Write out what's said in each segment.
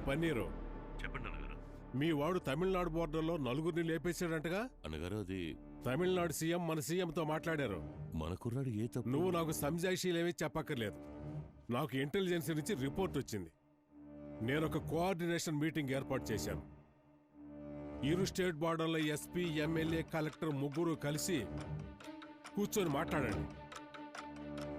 పన్నీరు. చెప్పండి అన్నగారు. మీ వాడు తమిళనాడు బోర్డర్లో నలుగురిని లేపేశాడంటగా? అన్నగారు అది తమిళనాడు సీఎం మన సీఎంతో మాట్లాడారు. మన కుర్రాడు ఏ తప్పు? నువ్వు నాకు సంజాయిషీలేమీ చెప్పక్కర్లేదు. నాకు ఇంటెలిజెన్స్ నుంచి రిపోర్ట్ వచ్చింది. నేను ఒక కోఆర్డినేషన్ మీటింగ్ ఏర్పాటు చేశాను. ఇరు స్టేట్ బార్డర్ల ఎస్పీ ఎమ్మెల్యే కలెక్టర్ ముగ్గురు కలిసి కూర్చొని మాట్లాడండి.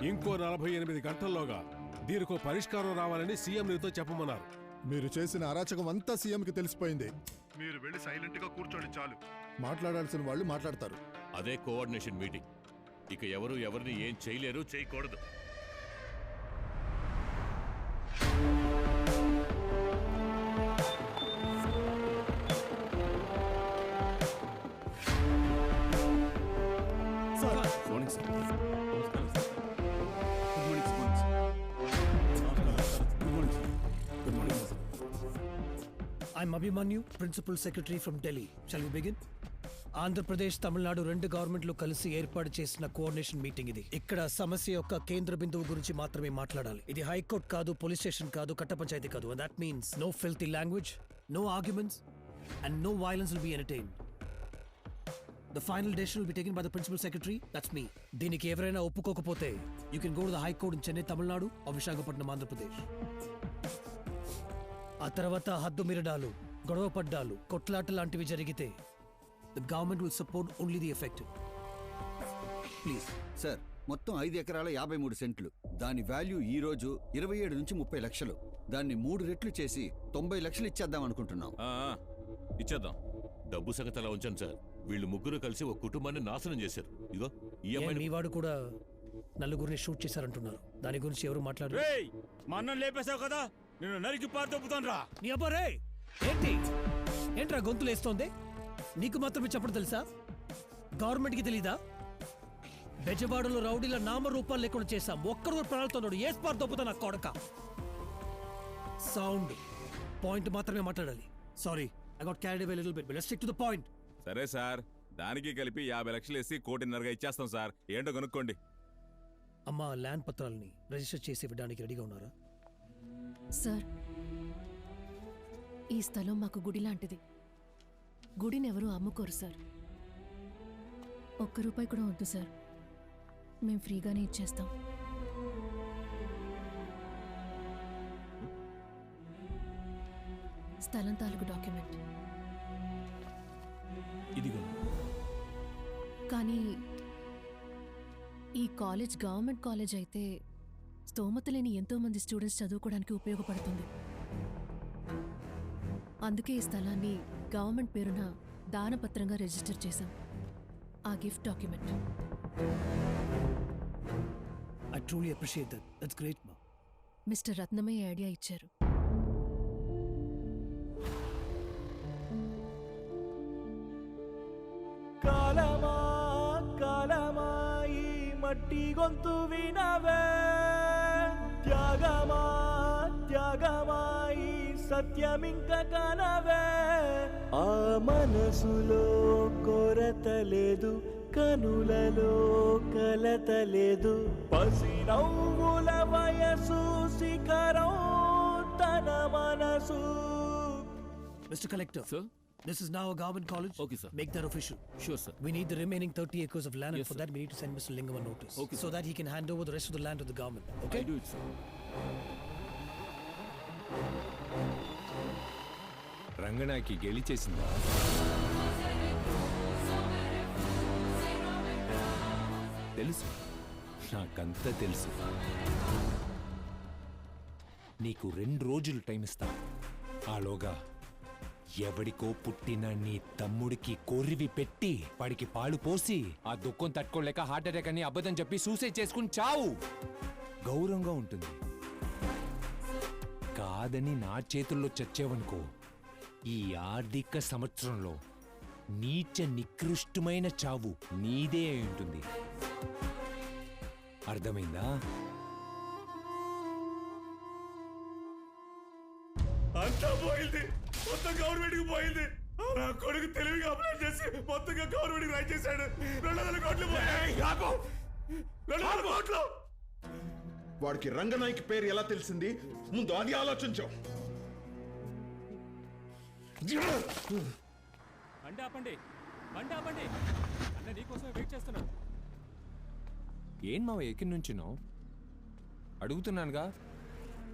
ఇంకో నలభై ఎనిమిది గంటల్లోగా దీనికో పరిష్కారం రావాలని సీఎం నీతో చెప్పమన్నారు. మీరు చేసిన అరాచకం అంతా సీఎంకి తెలిసిపోయింది. మీరు వెళ్ళి సైలెంట్గా కూర్చోండి చాలు. మాట్లాడాల్సిన వాళ్ళు మాట్లాడతారు. అదే కోఆర్డినేషన్ మీటింగ్. ఇక ఎవరు ఎవరిని ఏం చేయలేరు చేయకూడదు. I'm Abhimanyu principal secretary from Delhi. Shall we begin Andhra Pradesh Tamil Nadu రెండు గవర్నమెంట్లు కలిసి ఏర్పాటు చేసిన కోఆర్డినేషన్ మీటింగ్ ఇది. ఇక్కడ సమస్య యొక్క కేంద్ర బిందువు గురించి మాత్రమే మాట్లాడాలి. ఇది హైకోర్టు కాదు పోలీస్ స్టేషన్ కాదు కట్ట పంచాయతీ కాదు that means no filthy language no arguments and no violence will be entertain the final decision will be taken by the principal secretary that's me దీనికి ఎవరైనా ఒప్పుకోకపోతే you can go to the high court in Chennai Tamil Nadu or Visakhapatnam Andhra Pradesh ఆ తర్వాత హద్దు మిరడాలు గొడవ పడ్డాలు కొట్లాట లాంటివి జరిగితే the government will support only the affected please sir మొత్తం ఐదు ఎకరాల యాభై మూడు సెంట్లు. దాని వాల్యూ ఈ రోజు ఇరవై ఏడు నుంచి ముప్పై లక్షలు. దాన్ని మూడు రెట్లు చేసి తొంభై లక్షలు ఇచ్చేద్దాం అనుకుంటున్నాం. ఆ, ఆ, ఇచ్చేద్దాం. డబ్బు సంగతి అలా ఉంచాను సార్ వీళ్ళు ముగ్గురు కలిసి ఒక కుటుంబాన్ని నాశనం చేశారు. ఇగో ఈ అమ్మాయిని వాడు కూడా నలుగురిని షూట్ చేశారంటున్నారు. దాని గురించి ఎవరు మాట్లాడారు? రేయ్ మా అన్నం లేపేశావు కదా? నేను నరికి పారితొప్పుతాను రా నీ అబ్బా రే ఏంటి? ఏంట్రా గొంతులు వేస్తోంది? నీకు మాత్రమే చెప్పడం తెలుసా? గవర్నమెంట్కి తెలీదా? బెజవాడలో రౌడీల నామరూపాలు లేకుండా చేశాం. ఒక్కరు ప్రాణాలతో ఏ స్పార్ దొబ్బుతా నా కొడక. సౌండ్. పాయింట్ మాత్రమే మాట్లాడాలి. Sorry I got carried away little bit let's stick to the point సరే సార్ దానికి కలిపి యాభై లక్షలు వేసి కోటిన్నరగా ఇచ్చేస్తాం సార్. ఏంటో కనుక్కోండి. అమ్మ ల్యాండ్ పత్రాలని రిజిస్టర్ చేసి ఇవ్వడానికి రెడీగా ఉన్నారా? సార్ ఈ స్థలం మాకు గుడి లాంటిది గుడిని ఎవరు అమ్ముకోరు సార్. ఒక్క రూపాయి కూడా వద్దు సార్. మేము ఫ్రీగానే ఇచ్చేస్తాం. స్థలం తాలూకు డాక్యుమెంట్. ఇదిగో. కానీ ఈ కాలేజ్ గవర్నమెంట్ కాలేజ్ అయితే స్తోమత లేని ఎంతో మంది స్టూడెంట్స్ చదువుకోవడానికి ఉపయోగపడుతుంది. అందుకే ఈ స్థలాన్ని గవర్నమెంట్ పేరున దానపత్రంగా రిజిస్టర్ చేశాం. ఆ gift document. I truly appreciate that that's great మా మిస్టర్ రత్నమయ్య ఐడియా ఇచ్చారు. కాలమా కాలమా ఈ మట్టి గొంతు వినవే. సత్యమింక కనవే ఆ మనసులో కొరత లేదు కనులలో కలత లేదు పసి నవ్వుల వయసు శిఖరం తన మనసు Mr. Collector. Sir? This is now a government college. Okay, sir. Make that official. Sure, sir. We need the remaining 30 acres of land, Yes, and for sir. that, we need to send Mr. Lingam a notice. Okay, So sir. that he can hand over the rest of the land to the government. Okay? I do it, sir. రంగనాకి గెలిచేసిందా. తెలుసు. నాకంతా తెలుసు. నీకు రెండు రోజులు time ఇస్తా. ఆలోగా ఎవడికో పుట్టిన నీ తమ్ముడికి కోరివి పెట్టి వాడికి పాలు పోసి ఆ దుఃఖం తట్టుకోలేక హార్ట్ అటాక్ అని అబద్ధం చెప్పి సూసైడ్ చేసుకుని చావు. గౌరవంగా ఉంటుంది. కాదని నా చేతుల్లో చచ్చేవనుకో ఈ ఆర్థిక సంవత్సరంలో నీచ నికృష్టమైన చావు నీదే అయి ఉంటుంది. అర్థమైందా? అంతా పోయింది. మొత్తం గవర్నమెంట్కి పోయింది. నా కొడుకు తెలివిగా అప్లై చేసి మొత్తంగా గవర్నమెంట్కి రైట్ చేశాడు. రెండు వందల కోట్లు పోయాయి. రెండు వందల కోట్లు. వాడికి రంగనాయకి పేరు ఎలా తెలిసింది? ముందు అది ఆలోచించాం. బండి ఆపండి. బండి ఆపండి. అన్న నీకోసమే వెయిట్ చేస్తున్నాను. ఏం మావ ఎక్కడి నుంచినో? అడుగుతున్నానుగా.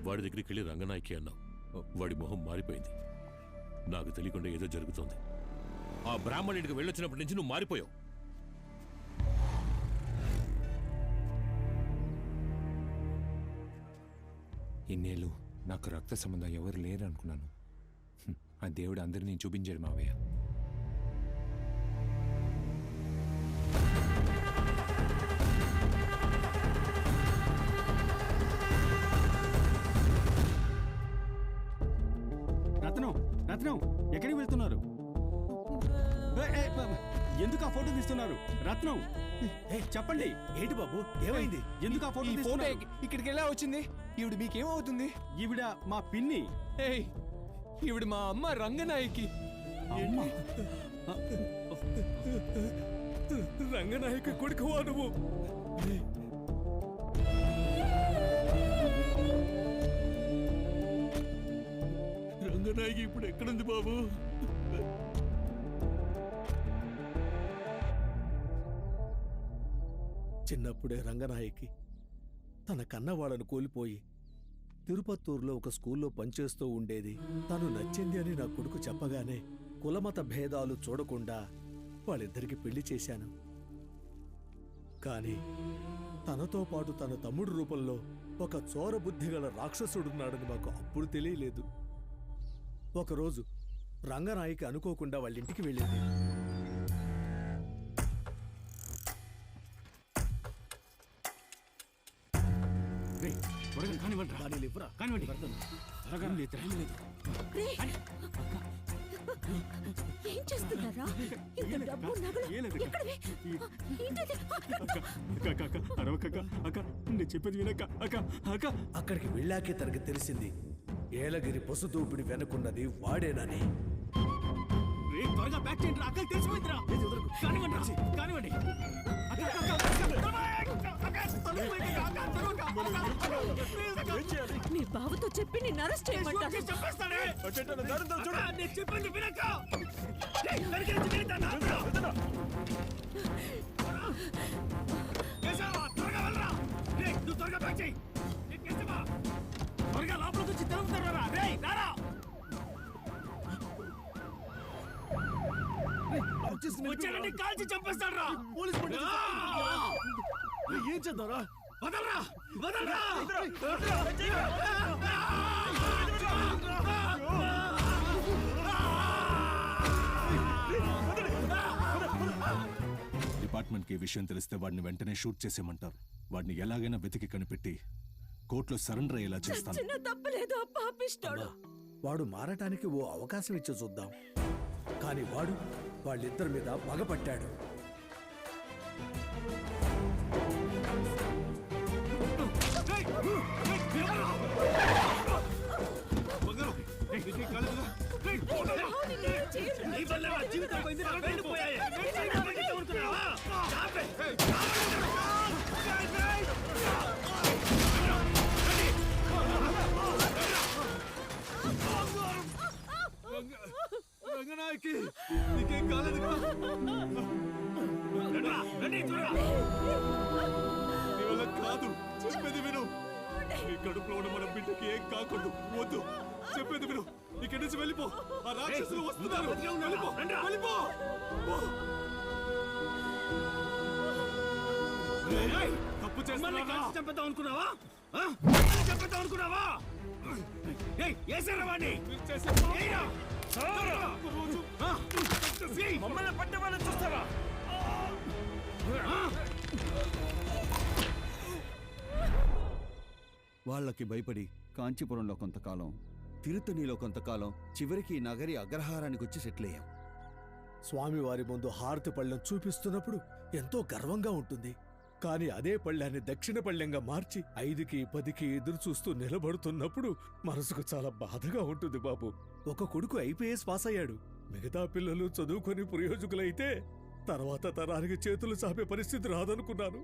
వాడి దగ్గరికి వెళ్ళి రంగనాయకి అన్నావు. వాడి మొహం మారిపోయింది. నాకు తెలియకుండా ఏదో జరుగుతోంది. ఆ బ్రాహ్మణుడికి వెళ్ళొచ్చినప్పటి నుంచి నువ్వు మారిపోయావు. ఇన్నేళ్ళు నాకు రక్త సంబంధం ఎవరు లేరు అనుకున్నాను ఆ దేవుడు అందరినీ చూపించాడు మావయ్య. రత్నం రత్నం ఎక్కడికి వెళ్తున్నారు? ఎందుకు ఆ ఫోటో తీస్తున్నారు? రత్నం ఏ, చెప్పండి. ఏంటి బాబు? ఏమైంది? ఎందుకు ఆ ఫోటో ఇక్కడికి ఎలా వచ్చింది? ఈవిడ మీకేమవుతుంది? ఈవిడ మా పిన్ని. ఏయ్ ఈవిడ మా అమ్మ రంగనాయకి. రంగనాయక కొడుకువా నువ్వు. రంగనాయకి ఇప్పుడు ఎక్కడుంది బాబు? చిన్నప్పుడే రంగనాయకి తన కన్నవాళ్ళను కోల్పోయి తిరుపత్తూరులో ఒక స్కూల్లో పనిచేస్తూ ఉండేది. తను నచ్చింది అని నా కొడుకు చెప్పగానే కులమత భేదాలు చూడకుండా వాళ్ళిద్దరికి పెళ్ళి చేశాను. కానీ తనతో పాటు తన తమ్ముడు రూపంలో ఒక చోర బుద్ధిగల రాక్షసుడున్నాడని మాకు అప్పుడు తెలియలేదు. ఒకరోజు రంగనాయకి అనుకోకుండా వాళ్ళ ఇంటికి వెళ్ళింది. రేయ్, త్వరగా కానివ్వండి రా. కానివ్వండి త్వరగా ఏం చేస్తున్నారా ఇంత డబ్బు నగలు ఎక్కడవి? ఏంటిది? అక్క అక్క అక్క అరవకక్క అక్క నేను చెప్పేది వినక్క అక్క అక్క అక్కడికి వెళ్ళాకే తనకి తెలిసింది ఏలగిరి పసుదూపిడి వెనుకున్నది వాడేనని రే త్వరగా బ్యాక్ చేయండి రా అక్కకి తెలిసిపోయిందిరా కానివ్వండి రా, కానివ్వండి అక్క, అక్క, అక్క, అక్క, అక్క, తొలగిపోయింది అక్క, అక్క, తొలగక, మీ బావతో చెప్పి నిన్ను అరెస్ట్ చేయమంటాను చంపేస్తాడే. నేను చెప్పింది వెనక. త్వరగా వెళ్ళరా. నువ్వు త్వరగా బ్యాక్ చేయి. త్వరగా లోపలికి వచ్చి తిరుగుతారా రా. రారా. వచ్చాడంటే కాల్చి చంపేస్తాడు రా. పోలీస్ ఏం చేద్దారా వదలరా! వదలరా! డిపార్ట్మెంట్కి ఈ విషయం తెలిస్తే వాడిని వెంటనే షూట్ చేసేయమంటారు. వాడిని ఎలాగైనా వెతికి కనిపెట్టి కోర్టులో సరెండర్ అయ్యేలా చేస్తాను. చిన్న తప్పలేదు ఆ పాపిస్తాడు వాడు మారటానికి ఓ అవకాశం ఇచ్చి చూద్దాం. కానీ వాడు వాళ్ళిద్దరి మీద పగపట్టాడు రంగనాయకి నీకేం కాలేదు రండిరా, రండి, నీ కడుపులో ఉన్న మన బిడ్డకి ఏం కాకూడదు. వద్దు. చెప్పేది విను. ఇక్కడి నుంచి వెళ్ళిపో. ఆ రాక్షసులు వస్తున్నారు. వెళ్ళిపో. వెళ్ళిపో. తప్పు కాల్చి చంపేద్దాం అనుకున్నావా? చంపేద్దాం అనుకున్నావా? ఏయ్, ఏసారా వాడిని? ఏయ్రా. ఆ? ఏయ్, మమ్మల్ని వాళ్ళని వాళ్ళకి వాళ్ళకి భయపడి కాంచీపురంలో కొంతకాలం తిరుతనిలో కొంతకాలం చివరికి నగరి అగ్రహారానికి వచ్చి సెటిల్ అయ్యాం స్వామివారి ముందు హారతి పళ్ళెం చూపిస్తున్నప్పుడు ఎంతో గర్వంగా ఉంటుంది. కానీ అదే పళ్ళాన్ని దక్షిణ పళ్ళెంగా మార్చి ఐదుకి పదికి ఎదురు చూస్తూ నిలబడుతున్నప్పుడు మనసుకు చాలా బాధగా ఉంటుంది బాబు. ఒక కొడుకు ఐపీఎస్ పాస్ అయ్యాడు మిగతా పిల్లలు చదువుకొని ప్రయోజకులైతే తర్వాత తరానికి చేతులు చాపే పరిస్థితి రాదనుకున్నాను.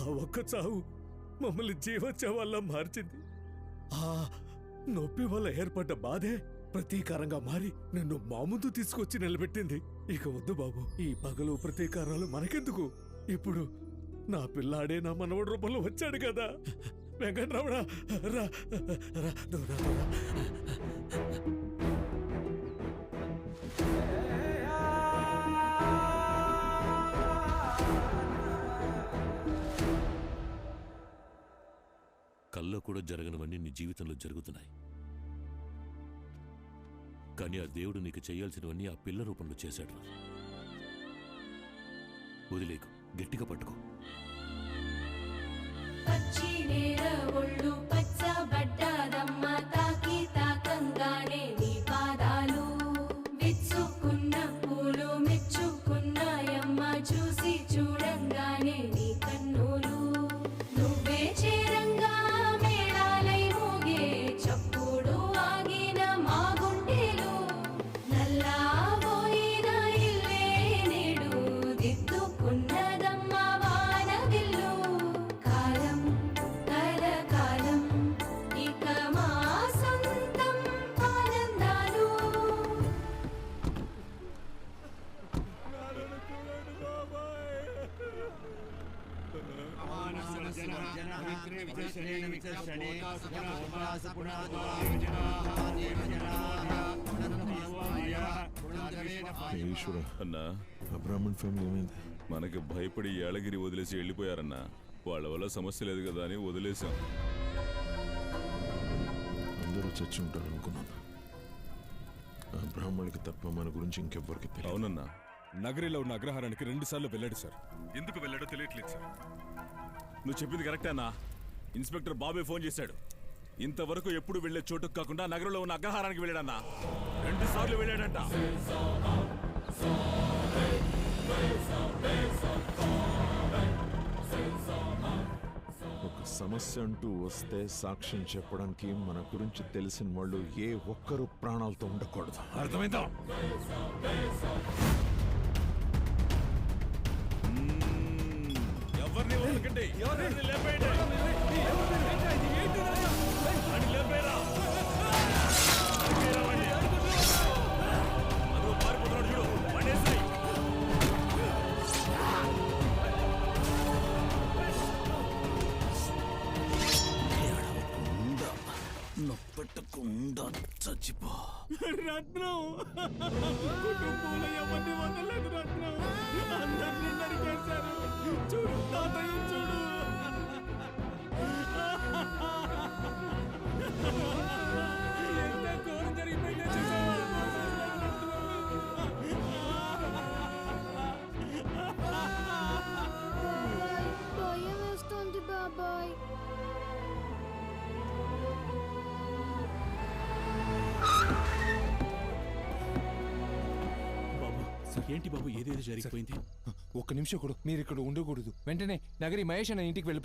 ఆ ఒక్క చావు మమ్మల్ని జీవోత్సవాల్లా మార్చింది. ఆ నొప్పి వల్ల ఏర్పడ్డ బాధే ప్రతీకారంగా మారి నన్ను మా ముందు తీసుకొచ్చి నిలబెట్టింది. ఇక వద్దు బాబు ఈ పగలు ప్రతీకారాలు మనకెందుకు? ఇప్పుడు నా పిల్లాడే నా మనవడి రూపంలో వచ్చాడు కదా. వెంకట్రమణ రా రా. కల్లో కూడా జరగనివన్నీ నీ జీవితంలో జరుగుతున్నాయి కానీ ఆ దేవుడు నీకు చేయాల్సినవన్నీ ఆ పిల్ల రూపంలో చేశాడు రా. వదిలేకు గట్టిగా పట్టుకో పచ్చి నేల ఒళ్ళు పచ్చబడ్డాదమ్మ ఈశ్వర. అన్నా. ఆ బ్రాహ్మణ్ ఫ్యామిలీ ఏమైంది? మనకి భయపడి ఏళగిరి వదిలేసి వెళ్ళిపోయారన్నా. వాళ్ళ వల్ల సమస్య లేదు కదా అని వదిలేశాం. అందరూ చచ్చి ఉంటారు అనుకున్నాను. ఆ బ్రాహ్మణుడికి తప్ప మన గురించి ఇంకెవ్వరికి తెలియదు. అవునన్నా. నగరిలో ఉన్న అగ్రహారానికి రెండు సార్లు వెళ్ళాడు సార్. ఎందుకు వెళ్ళాడో తెలియట్లేదు సార్. నువ్వు చెప్పింది కరెక్టే అన్నా. ఇన్స్పెక్టర్ బాబే ఫోన్ చేశాడు. ఇంతవరకు ఎప్పుడు వెళ్ళే చోటుకు కాకుండా నగరంలో ఉన్న అగ్రహారానికి వెళ్ళాడన్నా. రెండు సార్లు వెళ్ళాడంట. ఒక సమస్య అంటూ వస్తే సాక్ష్యం చెప్పడానికి మన గురించి తెలిసిన వాళ్ళు ఏ ఒక్కరు ప్రాణాలతో ఉండకూడదు. అర్థమైందా? ఎవరిని వదలకండి ఎవరిని? లేపేయండి. వాడిని చచ్చిపో రత్నం. కుటుంబంలో ఎవరిని వదలలేదు రత్నం. అందరినీ నరికేశారు చూడు తాతయ్య చూడు. ఏంటి బాబు ఏదేదో జరిగిపోయింది? ఒక్క నిమిషం కూడా మీరు ఇక్కడ ఉండకూడదు. వెంటనే నగరి మహేష్ అన్న ఇంటికి వెళ్ళి